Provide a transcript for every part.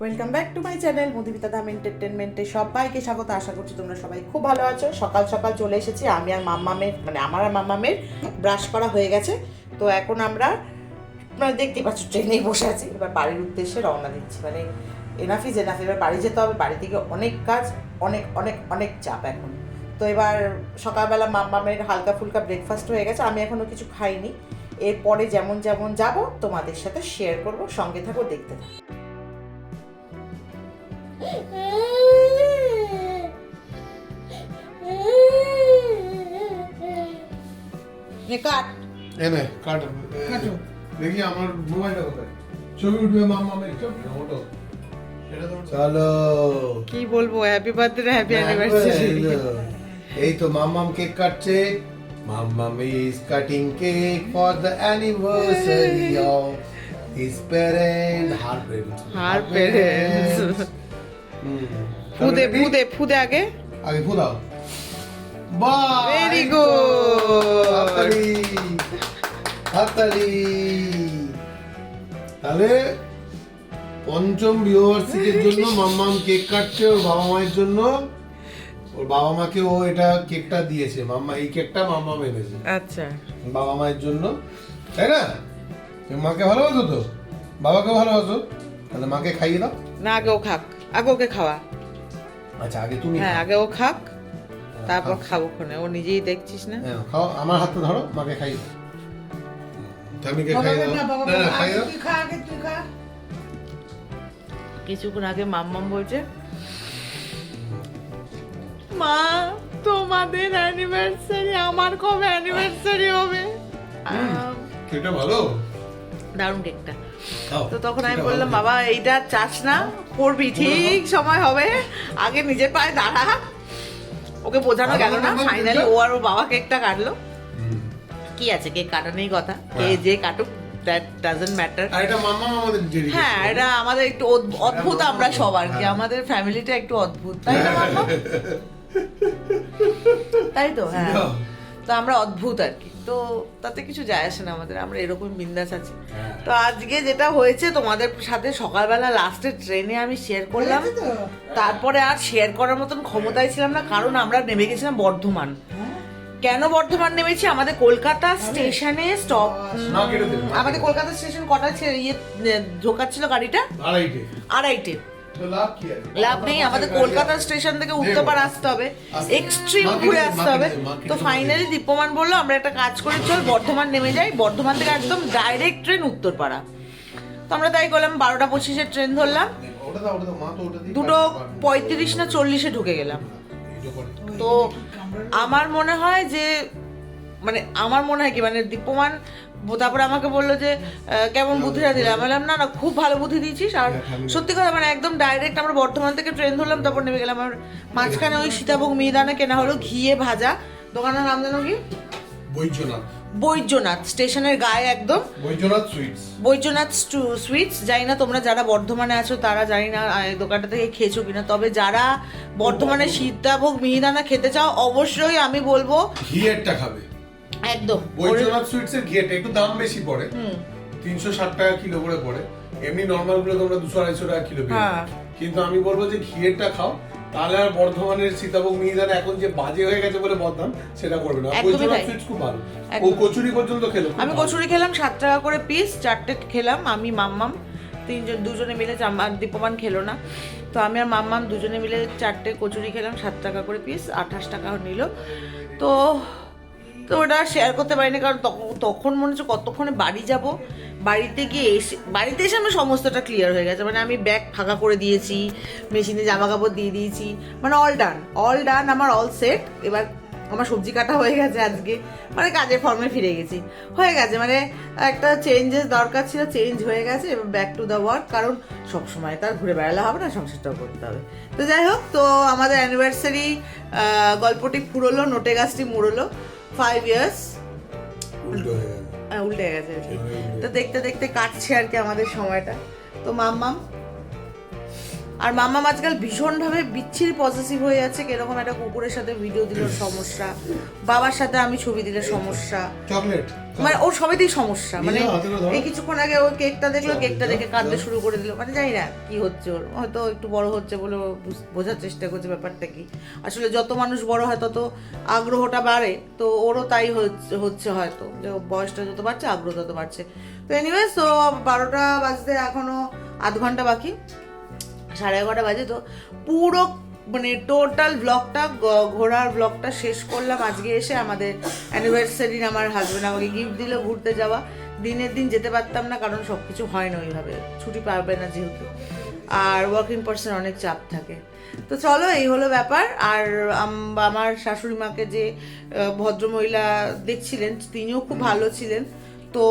Welcome back to my channel Madhumita Dham এন্টারটেনমেন্টে সবাইকে স্বাগত। আশা করছি তোমরা সবাই খুব ভালো আছো। সকাল সকাল চলে এসেছি আমি আর মাম্মামের মানে আমার আর মাম্মামের ব্রাশ করা হয়ে গেছে। তো এখন আমরা মানে দেখতেই পাচ্ছ, ট্রেনেই বসে আছি। এবার বাড়ির উদ্দেশ্যে রওনা দিচ্ছি। মানে এনাফ ইজ এনাফ এবার বাড়ি যেতে হবে। বাড়ি থেকে অনেক কাজ, অনেক অনেক অনেক চাপ এখন। তো এবার সকালবেলা মাম্মামের হালকা ফুলকা ব্রেকফাস্ট হয়ে গেছে। আমি এখনও কিছু খাইনি। এরপরে যেমন যেমন যাব, তোমাদের সাথে শেয়ার করব। সঙ্গে থাকো, দেখতে থাকো। কাট। এনে কাট। কাটো। দেখি আমার মোবাইলটা কোথায়। ছবি উঠবে মাম্মা মেয়ে ছবি ওটো চলো। কি বলব হ্যাপি বার্থডে হ্যাপি এই তো মাম্মাম কেক কাটছে। Mammam is cutting cake for the anniversary of his parent her parents her parents। ফুদে ফুদে ফুদে আগে? আগে ফুদাও বাহ Very good. হাততালি হাততালি তাহলে পঞ্চম বিবাহবার্ষিকীর জন্য মাম্মাম কেক কাটছে ওর বাবা মায়ের জন্য। ওর বাবা মাকে ও এটা কেকটা দিয়েছে। মাম্মা এই কেকটা মাম্মা এনেছে। আচ্ছা। বাবা মায়ের জন্য। তাই না? তুমি মাকে ভালোবাসো তো? বাবাকে ভালোবাসো? তাহলে মাকে খাইয়ে দাও। না আগে ও খাক। আগে ওকে খাওয়া। আচ্ছা আগে তুমি হ্যাঁ আগে ও খাক। তারপর খাব ক্ষণে ও নিজেই দেখছিস না? হ্যাঁ খাও। আমার হাতে ধরো মাকে দাও। ঠামিকে খাইয়ে দাও। না কিছুক্ষণ আগে মাম্মাম বলছে মা তোমাদের অ্যানিভার্সারি আমার কবে অ্যানিভার্সারি হবে? কেকটা ভালো? দারুণ কেকটা। তো তখন আমি বললাম বাবা এইটা চাস না? করবি? ঠিক সময় হবে। আগে নিজের পায়ে দাঁড়া। ওকে বোঝানো গেল না ফাইনালি ও আর ও বাবা কেকটা কাটলো। কি আছে কেক কাটানোই কথা কে হ্যাঁ। যে কাটুক দ্যাট ডাজেন্ট ম্যাটার হ্যাঁ এটা আমাদের একটু অদ্ভুত আমরা সব আর কি হ্যাঁ। আমাদের ফ্যামিলিটা একটু অদ্ভুত তাই না? তাই তো হ্যাঁ। তো আমরা অদ্ভুত আর কি। তো তাতে কিছু যায় আসে না আমাদের আমরা এরকম বিন্দাস আছি। হ্যাঁ। তো আজকে যেটা হয়েছে তোমাদের সাথে সকালবেলা লাস্টে ট্রেনে আমি শেয়ার করলাম। তারপরে আর শেয়ার করার মতন ক্ষমতায় ছিলাম না কারণ আমরা নেমে গেছিলাম বর্ধমান। কেন বর্ধমান নেমেছি? আমাদের কলকাতা স্টেশনে স্টপ আমাদের কলকাতা স্টেশন কটা ছে- ইয়ে ঢোকাচ্ছিল গাড়িটা? আড়াইটে। আড়াইটে। লাভ নেই আমাদের কলকাতা স্টেশন থেকে উত্তরপাড়া আসতে হবে। এক্সট্রিম ঘুরে আসতে হবে। তো ফাইনালি দীপ্যমান বলল আমরা একটা কাজ করে চল বর্ধমান নেমে যাই। বর্ধমান থেকে একদম ডাইরেক্ট ট্রেন উত্তরপাড়া। তো আমরা তাই করলাম বারোটা পঁচিশের ট্রেন ধরলাম। দুটো পঁয়ত্রিশ না চল্লিশে ঢুকে গেলাম। তো আমার মনে হয় যে মানে আমার মনে হয় কি মানে দীপ্যমান তারপরে আমাকে বলল যে কেমন বুদ্ধিটা দিলাম বললাম না না খুব ভালো বুদ্ধি দিয়েছিস। আর সত্যি কথা মানে একদম ডাইরেক্ট আমরা বর্ধমান থেকে ট্রেন ধরলাম তারপর নেমে গেলাম। আমার মাঝখানে ওই সীতাভোগ মিহিদানা কেনা হলো ঘিয়ে ভাজা। দোকানের নাম জানো কি? বৈদ্যনাথ। বৈদ্যনাথ স্টেশনের গায়ে একদম। বৈদ্যনাথ সুইটস বৈদ্যনাথ সুইটস জানি না তোমরা যারা বর্ধমানে আছো তারা জানি না এই দোকানটা থেকে খেয়েছো কিনা। তবে যারা বর্ধমানে সীতাভোগ মিহিদানা খেতে চাও অবশ্যই আমি বলব ঘিয়েরটা খাবে। একদম। বৈদ্যনাথ সুইটস এর ঘিয়েরটা একটু দাম বেশি পড়ে। তিনশো ষাট টাকা কিলো করে পড়ে। এমনি নর্মালগুলো তোমরা দুশো আড়াইশো টাকা কিলো পেয়ে হ্যাঁ। কিন্তু আমি বলব যে ঘিয়েরটা খাও তাহলে আর বর্ধমানের সীতাভোগ মিহিদানা এখন যে বাজে হয়ে গেছে বলে বদনাম সেটা করবে না। বৈদ্যনাথ সুইটস খুব ভালো। ও কচুরি পর্যন্ত খেলো আমি কচুরি খেলাম সাত টাকা করে পিস চারটে খেলাম আমি মাম্মাম তিনজন দুজনে মিলে আর দীপমান খেলো না। তো আমি আর মাম্মাম দুজনে মিলে চারটে কচুরি খেলাম সাত টাকা করে পিস আঠাশ টাকা নিল। তো তো ওটা শেয়ার করতে পারিনি, কারণ তখন মনে হচ্ছে কতক্ষণে বাড়ি যাব। বাড়িতে গিয়ে এসে, বাড়িতে এসে আমি সমস্তটা ক্লিয়ার হয়ে গেছে। মানে আমি ব্যাগ ফাঁকা করে দিয়েছি মেশিনে জামা কাপড় দিয়ে দিয়েছি মানে অল ডান অল ডান আমার অল সেট এবার আমার সবজি কাটা হয়ে গেছে আজকে মানে কাজের ফর্মে ফিরে গেছি। হয়ে গেছে মানে একটা চেঞ্জের দরকার ছিল চেঞ্জ হয়ে গেছে, এবার ব্যাক টু দ্য ওয়ার্ক কারণ সব সময় তার ঘুরে বেড়ালে হবে না, সংসারটাও করতে হবে। তো যাই হোক, তো আমাদের অ্যানিভার্সারি গল্পটি ফুরলো নোটে গাছটি মুড়লো। ফাইভ ইয়ার্স উল্টো হয়ে গেল উল্টে গেছে। তো দেখতে দেখতে কাটছে আর কি আমাদের সময়টা। তো মাম্মাম আর মাম্মাম আজকাল ভীষণভাবে বিচ্ছিরি পজিটিভ হয়ে যাচ্ছে কীরকম একটা কুকুরের সাথে ভিডিও দিল সমস্যা বাবার সাথে আমি ছবি দিলে সমস্যা। চকলেট। মানে ওর সবেতেই সমস্যা মানে। এই কিছুক্ষণ আগে ও কেকটা দেখল কেকটা দেখে কাঁদতে শুরু করে দিল। মানে জানি না কি হচ্ছে ওর হয়তো একটু বড় হচ্ছে বলে বুঝ- বোঝার চেষ্টা করছে ব্যাপারটা কি। আসলে যত মানুষ বড় হয় তত আগ্রহটা বাড়ে তো ওরও তাই হচ্ছে- হচ্ছে হয়তো। যে বয়সটা যত বাড়ছে আগ্রহ তত বাড়ছে। তো এনিওয়েজ তো বারোটা বাজতে এখনও আধ ঘণ্টা বাকি। সাড়ে এগারোটা বাজে তো পুরো মানে টোটাল ব্লগটা ঘোরার ব্লগটা শেষ করলাম। আজকে এসে আমাদের অ্যানিভার্সারির আমার হাজব্যান্ড আমাকে গিফট দিল ঘুরতে যাওয়া। দিনের দিন যেতে পারতাম না, কারণ সব কিছু হয় না ওইভাবে। ছুটি পাবে না যেহেতু। আর ওয়ার্কিং পার্সন অনেক চাপ থাকে। তো চলো, এই হলো ব্যাপার। আর আমার শাশুড়ি মাকে যে ভদ্রমহিলা দেখছিলেন, তিনিও খুব ভালো ছিলেন। তো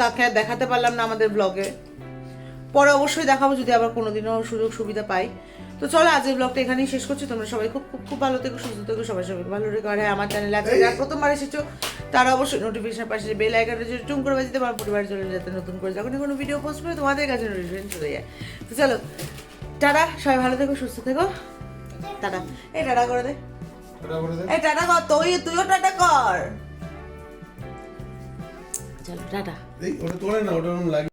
তাকে দেখাতে পারলাম না আমাদের ব্লগে পরে অবশ্যই দেখাবো যদি আবার কোনোদিনও সুযোগ সুবিধা পাই। তো চলো আজকের ব্লগটা এখানেই শেষ করছি। তোমরা সবাই খুব খুব খুব ভালো থেকো সুস্থ থেকো সবাই সবাই ভালো রেখো। আর হ্যাঁ আমার চ্যানেলে আজকে যারা প্রথমবার এসেছ তারা অবশ্যই নোটিফিকেশন পাশে বেল আইকনটা যদি টুম করে বাজিতে আমার পরিবারের জন্য যাতে নতুন করে যখনই কোনো ভিডিও পোস্ট করে তোমাদের কাছে নোটিফিকেশন চলে যায়। তো চলো টাটা সবাই ভালো থেকো সুস্থ থেকো। টাটা। এই টাটা করে দে। এই টাটা কর তুই তুইও টাটা কর। চলো টাটা। এই, ওটা তোলে না ওটা লাগে।